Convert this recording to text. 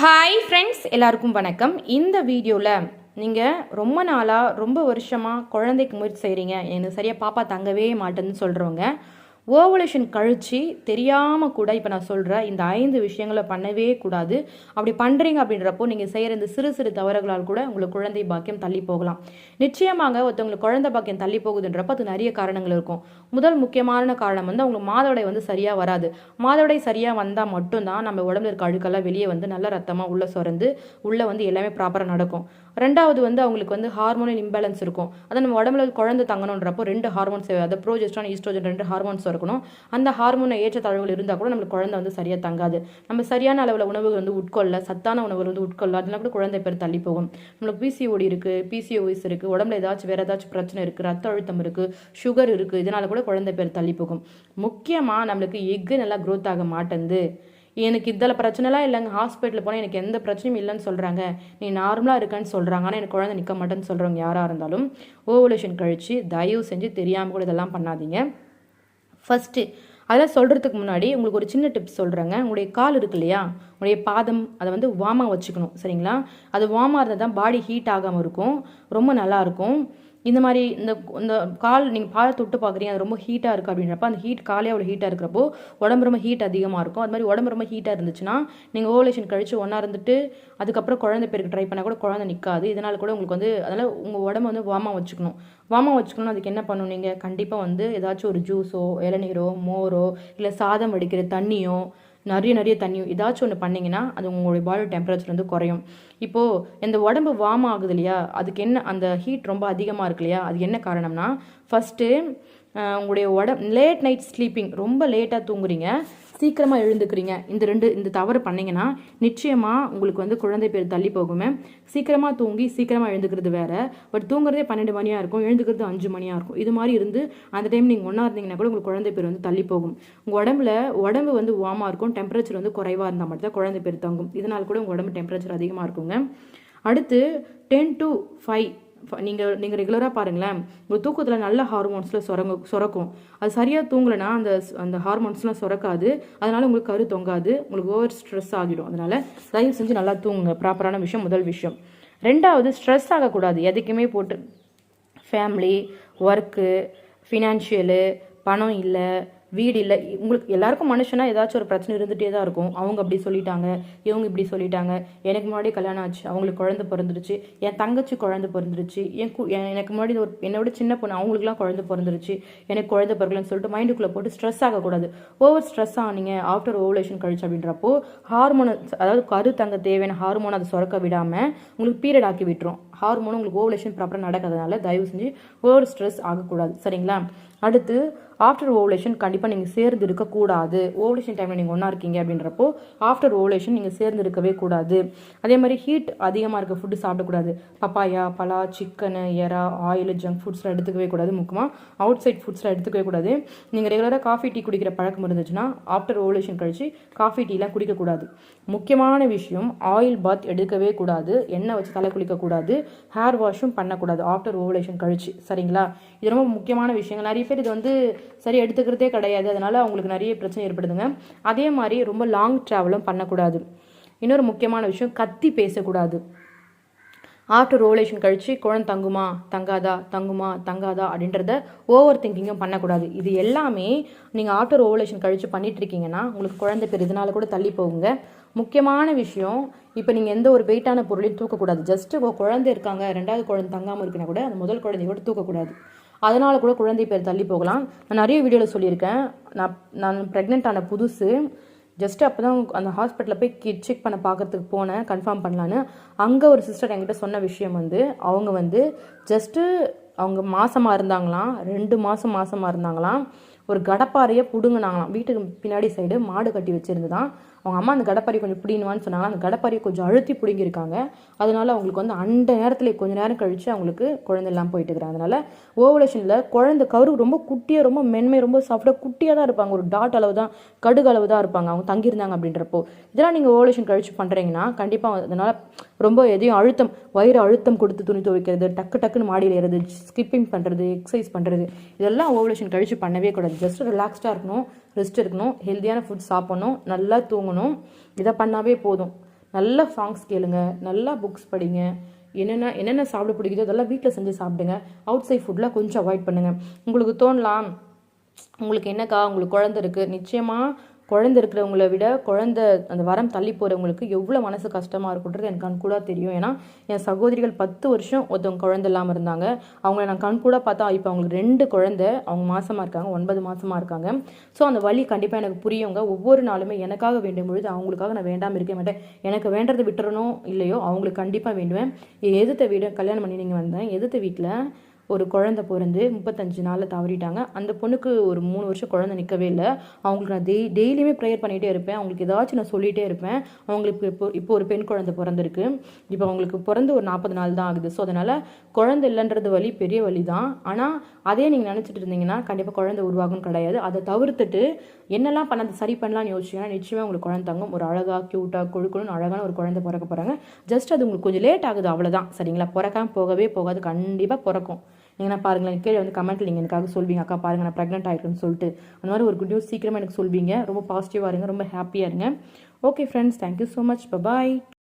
Hi friends எல்லாருக்கும் வணக்கம். இந்த வீடியோவில் நீங்கள் ரொம்ப நாளாக ரொம்ப வருஷமாக குழந்தைக்கு முயற்சி செய்கிறீங்க எனக்கு சரியாக பாப்பா தங்கவே மாட்டேன்னு சொல்கிறவங்க ஓவலேஷன் கழிச்சு தெரியாமல் கூட இப்போ நான் சொல்கிற இந்த ஐந்து விஷயங்களை பண்ணவே கூடாது. அப்படி பண்ணுறீங்க அப்படின்றப்போ நீங்கள் செய்கிற இந்த சிறு சிறு தவறுகளால் கூட உங்களுக்கு குழந்தை பாக்கியம் தள்ளி போகலாம். நிச்சயமாக ஒருத்தவங்களுக்கு குழந்தை பாக்கியம் தள்ளி போகுதுன்றப்போ அது நிறைய காரணங்கள் இருக்கும். முதல் முக்கியமான காரணம் வந்து அவங்களுக்கு மாதவிடை வந்து சரியாக வராது. மாதவிடை சரியாக வந்தால் மட்டும்தான் நம்ம உடம்புல இருக்க அழுக்கெல்லாம் வெளியே வந்து நல்ல ரத்தமாக உள்ளே சுரந்து உள்ளே வந்து எல்லாமே ப்ராப்பராக நடக்கும். ரெண்டாவது வந்து அவங்களுக்கு வந்து ஹார்மோனல் இம்பேலன்ஸ் இருக்கும். அதை நம்ம உடம்புல குழந்தை தங்கணுன்றப்போ ரெண்டு ஹார்மோன்ஸ் அதாவது ப்ரோஜெஸ்ட்ரான் ஈஸ்ட்ரோஜன் ரெண்டு ஹார்மோன்ஸ் இருக்கணும். அந்த ஹார்மோனை ஏற்ற தழுவுகள் இருந்தால் கூட நம்மளுக்கு குழந்தை வந்து சரியாக தங்காது. நம்ம சரியான அளவில் உணவுகள் வந்து உட்கொள்ள சத்தான உணவுகள் வந்து உட்கொள்ள அதெல்லாம் கூட குழந்தை பேர் தள்ளி போகும். நம்மளுக்கு பிசிஓடி இருக்குது பிசிஓஎஸ் இருக்குது உடம்புல ஏதாச்சும் வேறு ஏதாச்சும் பிரச்சனை இருக்குது ரத்த அழுத்தம் இருக்குது சுகர் இருக்குது இதனால் கூட குழந்தை பேர் தள்ளி போகும். முக்கியமாக நம்மளுக்கு எக்கு நல்லா க்ரோத் ஆக மாட்டேங்குது. எனக்கு இதில் பிரச்சனைலாம் இல்லைங்க. ஹாஸ்பிட்டலில் போனால் எனக்கு எந்த பிரச்சனையும் இல்லைன்னு சொல்கிறாங்க நீ நார்மலாக இருக்கன்னு சொல்கிறாங்க ஆனால் எனக்கு குழந்தை நிற்க மாட்டேன்னு சொல்கிறவங்க யாராக இருந்தாலும் ஓவலேஷன் கழித்து தயவு செஞ்சு தெரியாமல் கூட இதெல்லாம் பண்ணாதீங்க. ஃபஸ்ட்டு அதெல்லாம் சொல்கிறதுக்கு முன்னாடி உங்களுக்கு ஒரு சின்ன டிப்ஸ் சொல்கிறேங்க உங்களுடைய கால் இருக்கு இல்லையா? உங்களுடைய பாதம் அதை வந்து வாமாக வச்சுக்கணும். சரிங்களா? அது வாமாக இருந்தால் தான் பாடி ஹீட் ஆகாமல் இருக்கும். ரொம்ப நல்லாயிருக்கும் இந்த மாதிரி இந்த இந்த கால் நீங்கள் பாலை தொட்டு பார்க்குறீங்க அது ரொம்ப ஹீட்டாக இருக்குது அப்படின்றப்ப அந்த ஹீட் காலே அவ்வளோ ஹீட்டாக இருக்கிறப்போ உடம்பு ரொம்ப ஹீட் அதிகமாக இருக்கும். அது மாதிரி உடம்பு ரொம்ப ஹீட்டாக இருந்துச்சுன்னா நீங்கள் ஓவலேஷன் கழிச்சு ஒன்றா இருந்துட்டு அதுக்கப்புறம் குழந்தை பேருக்கு ட்ரை பண்ணால் கூட குழந்தை நிற்காது இதனால் கூட உங்களுக்கு வந்து அதனால் உங்கள் உடம்பு வந்து வாமாக வச்சுக்கணும். வாமாக வச்சுக்கணும் அதுக்கு என்ன பண்ணணும் நீங்கள் கண்டிப்பாக வந்து ஏதாச்சும் ஒரு ஜூஸோ இளநீரோ மோரோ இல்லை சாதம் வடிக்கிற தண்ணியோ நிறைய நிறைய தண்ணி ஏதாச்சும் ஒன்று பண்ணிங்கன்னா அது உங்களுடைய பாடி டெம்பரேச்சர் வந்து குறையும். இப்போது இந்த உடம்பு வார்ம் ஆகுது இல்லையா? அதுக்கு என்ன அந்த ஹீட் ரொம்ப அதிகமாக இருக்கு இல்லையா? அது என்ன காரணம்னா ஃபஸ்ட்டு உங்களுடைய உடம்பு லேட் நைட் ஸ்லீப்பிங் ரொம்ப லேட்டாக தூங்குறீங்க சீக்கிரமாக எழுந்துக்கிறீங்க இந்த ரெண்டு இந்த தவறு பண்ணிங்கன்னா நிச்சயமாக உங்களுக்கு வந்து குழந்தை பேர் தள்ளி போகுமே சீக்கிரமாக தூங்கி சீக்கிரமாக எழுந்துக்கிறது வேறு. பட் தூங்குறதே பன்னெண்டு மணியாக இருக்கும் எழுந்துக்கிறது அஞ்சு மணியாக இருக்கும். இது மாதிரி இருந்து அந்த டைம் நீங்கள் ஒன்றா இருந்தீங்கன்னா கூட உங்களுக்கு குழந்தை பேர் வந்து தள்ளி போகும். உங்கள் உடம்புல உடம்பு வந்து வார்மாக இருக்கும் டெம்பரேச்சர் வந்து குறைவாக இருந்தால் மட்டும் தான் குழந்தை பேர் தங்கும். இதனால் கூட உங்கள் உடம்பு டெம்பரேச்சர் அதிகமாக இருக்குங்க. அடுத்து டென் டு ஃபைவ் நீங்கள் நீங்கள் ரெகுலராக பாருங்களேன் உங்கள் தூக்கத்தில் நல்ல ஹார்மோன்ஸில் சுரங்க சுரக்கும். அது சரியாக தூங்கலைன்னா அந்த அந்த ஹார்மோன்ஸ்லாம் சுரக்காது. அதனால் உங்களுக்கு கரு தொங்காது உங்களுக்கு ஓவர் ஸ்ட்ரெஸ் ஆகிடும். அதனால் தயவு செஞ்சு நல்லா தூங்குங்க. ப்ராப்பரான விஷயம் முதல் விஷயம். ரெண்டாவது ஸ்ட்ரெஸ் ஆகக்கூடாது. எதுக்குமே போட்டு. ஃபேமிலி ஒர்க்கு ஃபினான்ஷியலு பணம் இல்லை வீடு இல்லை உங்களுக்கு எல்லாருக்கும் மனுஷனா ஏதாச்சும் ஒரு பிரச்சனை இருந்துகிட்டே தான் இருக்கும். அவங்க அப்படி சொல்லிட்டாங்க இவங்க இப்படி சொல்லிட்டாங்க. எனக்கு முன்னாடி கல்யாணம் ஆச்சு அவங்களுக்கு குழந்தை பிறந்துருச்சு என் தங்கச்சி குழந்தை பிறந்துருச்சு என் எனக்கு முன்னாடி ஒரு என்னோட சின்ன பொண்ணு அவங்களுக்குலாம் குழந்தை பிறந்துருச்சு எனக்கு குழந்தை பிறகுலன்னு சொல்லிட்டு மைண்டுக்குள்ளே போட்டு ஸ்ட்ரெஸ் ஆகக்கூடாது. ஓவர் ஸ்ட்ரெஸ் ஆனீங்க ஆஃப்டர் ஓவலேஷன் கழிச்சு அப்படின்றப்போ ஹார்மோன் அதாவது கரு தங்க தேவையான ஹார்மோன் அதை சுரக்க விடாமல் உங்களுக்கு பீரியட் ஆக்கி விட்டுரும். ஹார்மோன் உங்களுக்கு ஓவலேஷன் ப்ராப்பராக நடக்கிறதுனால தயவு செஞ்சு ஓவர் ஸ்ட்ரெஸ் ஆகக்கூடாது. சரிங்களா? அடுத்து ஆஃப்டர் ஓவலேஷன் கண்டிப்பாக நீங்கள் சேர்ந்து இருக்கக்கூடாது. ஓவலேஷன் டைமில் நீங்கள் ஒன்றா இருக்கீங்க அப்படின்றப்போ ஆஃப்டர் ஓவலேஷன் நீங்கள் சேர்ந்து இருக்கவே கூடாது. அதே மாதிரி ஹீட் அதிகமாக இருக்க ஃபுட்டு சாப்பிடக்கூடாது. பப்பாயா பலா சிக்கனு எறா ஆயில் ஜங்க் ஃபுட்ஸ்லாம் எடுத்துக்கவே கூடாது. முக்கியமாக அவுட் சைட் ஃபுட்ஸ்லாம் எடுத்துக்கவே கூடாது. நீங்கள் ரெகுலராக காஃபி டீ குடிக்கிற பழக்கம் இருந்துச்சுன்னா ஆஃப்டர் ஓவலேஷன் கழிச்சு காஃபி டீலாம் குடிக்கக்கூடாது. முக்கியமான விஷயம் ஆயில் பாத் எடுக்கவே கூடாது. எண்ணெய் வச்சு தலை குளிக்கக்கூடாது. ஹேர் வாஷும் பண்ணக்கூடாது. ஆஃப்டர் ஓவலேஷன் கழிச்சு. சரிங்களா? இது ரொம்ப முக்கியமான விஷயங்கள் நிறைய பேர் இது வந்து சரி எடுத்துக்கிறதே கிடையாது. அதனால் அவங்களுக்கு நிறைய பிரச்சனை ஏற்படுதுங்க. அதே மாதிரி ரொம்ப லாங் ட்ராவலும் பண்ணக்கூடாது. இன்னொரு முக்கியமான விஷயம் கத்தி பேசக்கூடாது. ஆஃப்டர் ஓவலேஷன் கழித்து குழந்தை தங்குமா தங்காதா தங்குமா தங்காதா அப்படின்றத ஓவர் திங்கிங்கும் பண்ணக்கூடாது. இது எல்லாமே நீங்கள் ஆஃப்டர் ஓவலேஷன் கழித்து பண்ணிகிட்ருக்கீங்கன்னா உங்களுக்கு குழந்தை பேர் இதனால கூட தள்ளி போகுங்க. முக்கியமான விஷயம் இப்போ நீங்கள் எந்த ஒரு வெயிட்டான பொருளையும் தூக்கக்கூடாது. ஜஸ்ட்டு குழந்தை இருக்காங்க ரெண்டாவது குழந்தை தங்காமல் இருக்குன்னா கூட அந்த முதல் குழந்தைய கூட தூக்கக்கூடாது. அதனால் கூட குழந்தை பேர் தள்ளி போகலாம். நான் நிறைய வீடியோவில் சொல்லியிருக்கேன். நான் நான் ப்ரெக்னென்ட் ஆன புதுசு. ஜஸ்ட் அப்போ தான் அந்த ஹாஸ்பிட்டலில் போய் கி செக் பண்ண பார்க்கறதுக்கு போனேன் கன்ஃபார்ம் பண்ணலான்னு. அங்கே ஒரு சிஸ்டர் என்கிட்ட சொன்ன விஷயம் வந்து அவங்க வந்து ஜஸ்ட்டு அவங்க மாதமாக இருந்தாங்களாம் ரெண்டு மாதம் மாதமாக இருந்தாங்களாம். ஒரு கடப்பாறையை பிடுங்கினாங்களாம். வீட்டுக்கு பின்னாடி சைடு மாடு கட்டி வச்சுருந்துதான். அவங்க அம்மா அந்த கடப்பாரி கொஞ்சம் பிடினுவான்னு சொன்னாங்க. அந்த கடப்பாரியை கொஞ்சம் அழுத்தி பிடுங்கியிருக்காங்க. அதனால அவங்களுக்கு வந்து அந்த நேரத்தில் கொஞ்ச நேரம் கழித்து அவங்களுக்கு குழந்தை எல்லாம் போயிட்டு இருக்கிறாங்க அதனால ஓவலேஷனில் குழந்தை கரு ரொம்ப குட்டியாக ரொம்ப மென்மை ரொம்ப சாஃப்டாக குட்டியாக தான் இருப்பாங்க. ஒரு டாட் அளவு தான் கடுகு அளவு தான் இருப்பாங்க. அவங்க தங்கியிருந்தாங்க அப்படின்றப்போ. இதெல்லாம் நீங்கள் ஓவலேஷன் கழிச்சு பண்ணுறீங்கன்னா கண்டிப்பாக அதனால் ரொம்ப எதையும் அழுத்தம் வயிறு அழுத்தம் கொடுத்து துணி துவைக்கிறது டக்கு டக்குன்னு மாடியில் ஏறது ஸ்கிப்பிங் பண்ணுறது எக்ஸசைஸ் பண்ணுறது இதெல்லாம் ஓவலேஷன் கழிச்சு பண்ணவே கூடாது. ஜஸ்ட் ரிலாக்ஸ்டாக இருக்கணும் ரெஸ்ட் இருக்கணும் ஹெல்த்தியான ஃபுட் சாப்பிடணும் நல்லா தூங்கணும். இதை பண்ணாவே போதும். நல்லா சாங்ஸ் கேளுங்க. நல்லா புக்ஸ் படிங்க. என்னென்ன என்னென்ன சாப்பிட பிடிக்குதோ அதெல்லாம் வீட்டில் செஞ்சு சாப்பிடுங்க. அவுட் சைட் ஃபுட்லாம் கொஞ்சம் அவாய்ட் பண்ணுங்கள் உங்களுக்கு தோணலாம். உங்களுக்கு என்னக்கா? உங்களுக்கு குழந்தை இருக்குது நிச்சயமாக குழந்தை இருக்கிறவங்கள விட குழந்தை அந்த வரம் தள்ளி போகிறவங்களுக்கு எவ்வளோ மனசு கஷ்டமாக இருக்குன்றது எனக்கு கூட தெரியும். ஏன்னா என் சகோதரிகள் பத்து வருஷம் ஒருத்தவங்க குழந்தை இல்லாமல் இருந்தாங்க. அவங்கள நான் கண்கூடாக பார்த்தா இப்போ அவங்களுக்கு ரெண்டு குழந்தை அவங்க மாதமாக இருக்காங்க ஒன்பது மாதமாக இருக்காங்க. ஸோ அந்த வழி கண்டிப்பாக எனக்கு புரியுங்க. ஒவ்வொரு நாளுமே எனக்காக வேண்டும் பொழுது அவங்களுக்காக நான் வேண்டாமல் இருக்க மாட்டேன். எனக்கு வேண்டதை விட்டுறணும் இல்லையோ அவங்களுக்கு கண்டிப்பாக வேண்டுவேன். எதிர்த்த வீடு கல்யாணம் பண்ணி நீங்கள் வந்தேன். எதிர்த்த வீட்டில் ஒரு குழந்தை பிறந்து முப்பத்தஞ்சு நாளில் தவறிட்டாங்க. அந்த பொண்ணுக்கு ஒரு மூணு வருஷம் குழந்தை நிற்கவே இல்லை. அவங்களுக்கு நான் டெய் டெய்லியுமே ப்ரேயர் பண்ணிகிட்டே இருப்பேன். அவங்களுக்கு ஏதாச்சும் நான் சொல்லிகிட்டே இருப்பேன். அவங்களுக்கு இப்போ இப்போ ஒரு பெண் குழந்தை பிறந்திருக்கு. இப்போ அவங்களுக்கு பிறந்து ஒரு நாற்பது நாள் தான் ஆகுது. ஸோ அதனால் குழந்தை இல்லைன்றது வலி பெரிய வழி தான். ஆனால் அதே நீங்கள் நினச்சிட்டு இருந்தீங்கன்னா கண்டிப்பாக குழந்தை உருவாகும் கிடையாது. அதை தவிர்த்துட்டு என்னெல்லாம் பண்ண சரி பண்ணலாம்னு யோசிச்சிங்கன்னா நிச்சயமாக உங்களுக்கு குழந்தை தங்கும். ஒரு அழகாக க்யூட்டாக கொழுக்கணும்னு அழகான ஒரு குழந்தை பிறக்க போகிறாங்க ஜஸ்ட் அது உங்களுக்கு கொஞ்சம் லேட் ஆகுது. அவ்வளோதான் சரிங்களா? பிறக்காமல் போகவே போகாது. கண்டிப்பாக பிறக்கும். நீங்கள் பாருங்களேன் கீழே வந்து கமெண்ட்டில் நீங்கள் எனக்காக சொல்வீங்க அக்கா பாருங்க நான் ப்ரெக்னென்ட் ஆகிருக்குன்னு சொல்லிட்டு. அந்த மாதிரி ஒரு குட் நியூஸ் சீக்கிரமாக எனக்கு சொல்வீங்க. ரொம்ப பாசிட்டிவாக இருங்க ரொம்ப ஹாப்பியாக இருங்க. Okay friends thank you so much bye